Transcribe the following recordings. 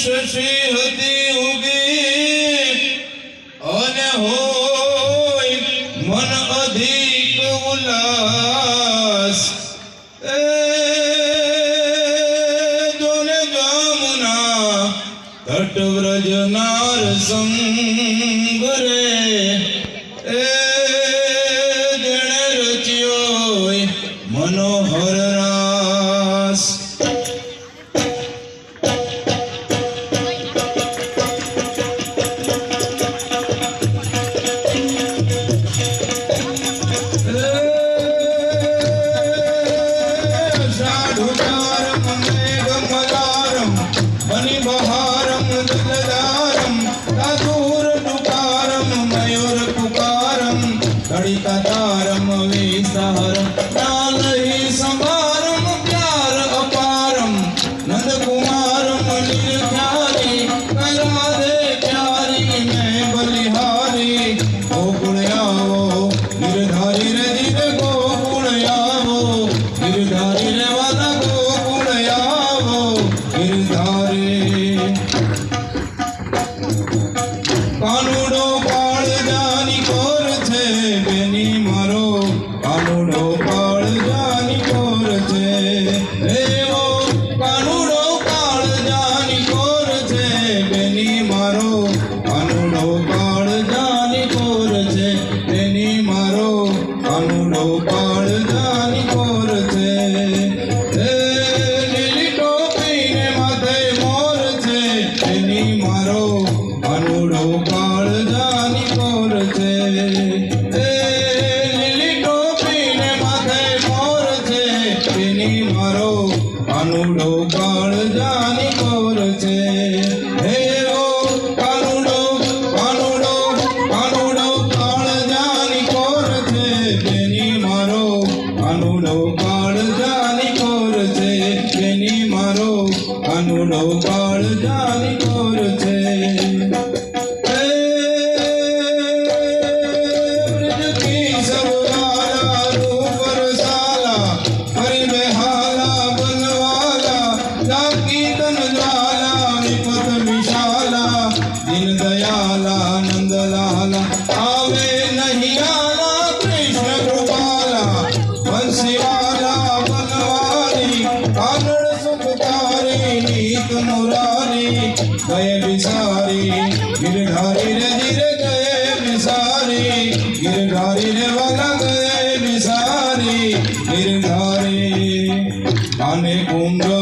શશી હતી ઉગી અને હોય મન અધિક ઉલ્લાસ. એ જોને જામુના તટ વ્રજનાર સંગ રે. મનોહર ઘડી તારમ વિસારમ ડાલહી સંભારમ પ્યાર અપારમ નંદ કુમારમ નિર્ધારી કરાધે પ્યારી મેં બલિહારી ગોકુળ આવો નિર્ધારી રે ધીરે કાનુડો પણ જાની કોર છે. હે ઓ કાનુડો કાનુડો કાનુડો પણ જાની કોર છે. તેની મારો કાનુડો પણ જાની કોર છે. તેની મારો કોર છે. નિર્ધારી ને વલક નિસારી નિર્ધારી અને કુંભ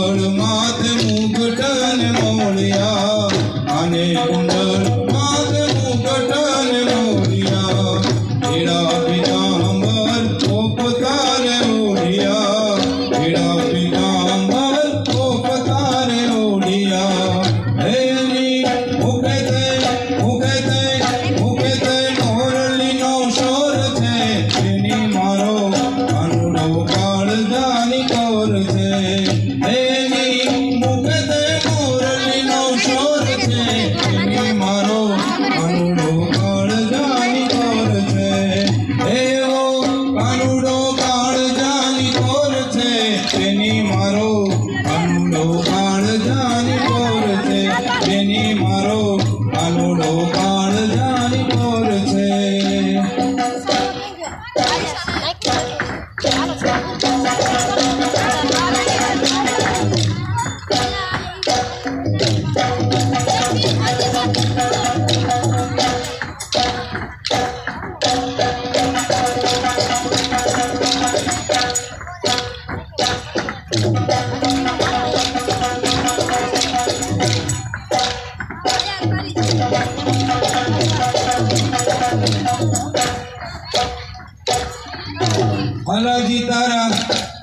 है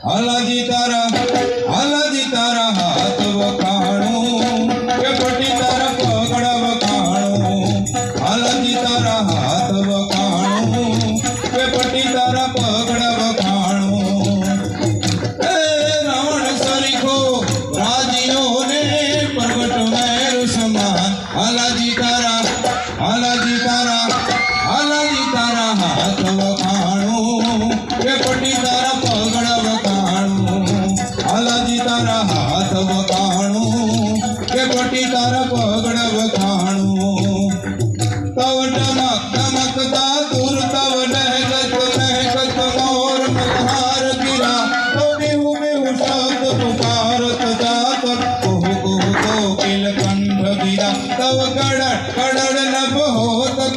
Alla guitarra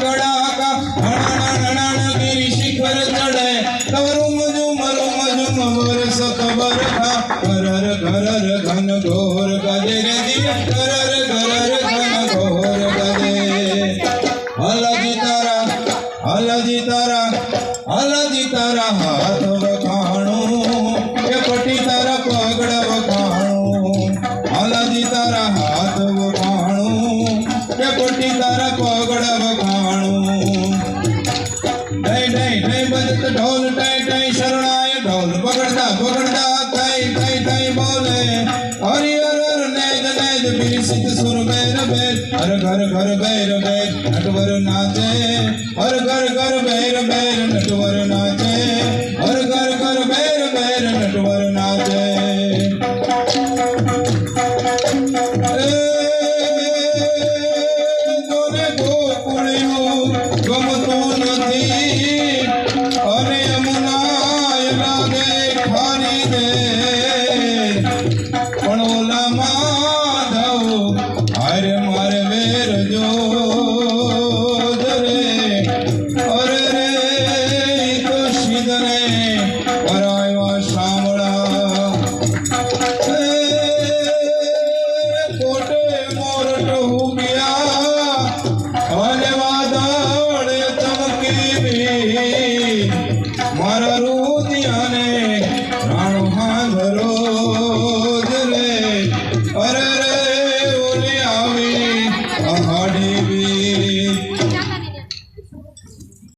કડાકા હણ હણ ગિરી શિખર ચડે. તવ રૂમ ઝુમ રૂમ ઝુમ વરસત બરખા કરર કરર ઘન ઘોર ગજે રે દિય કરર કરર ઘન ઘોર ગજે. હલજી તારા હલજી તારા હલજી તારા હાથ વખાણું. કે પટી તારા પગડ વખાણું. હલજી તારા હાથ વખાણું. કે પટી તારા પગડ બજત ઢોલ ટઈ ટઈ શરણાય ઢોલ પકડતા પકડતા તઈ તઈ તઈ બોલે. હરિ હર હર નેજ નેજ બિરસિત સુર બેર બેર હર ઘર ઘર બેર બેર નટવર નાચે. હર ઘર ઘર બેર બેર નટવર નાચે. Maralu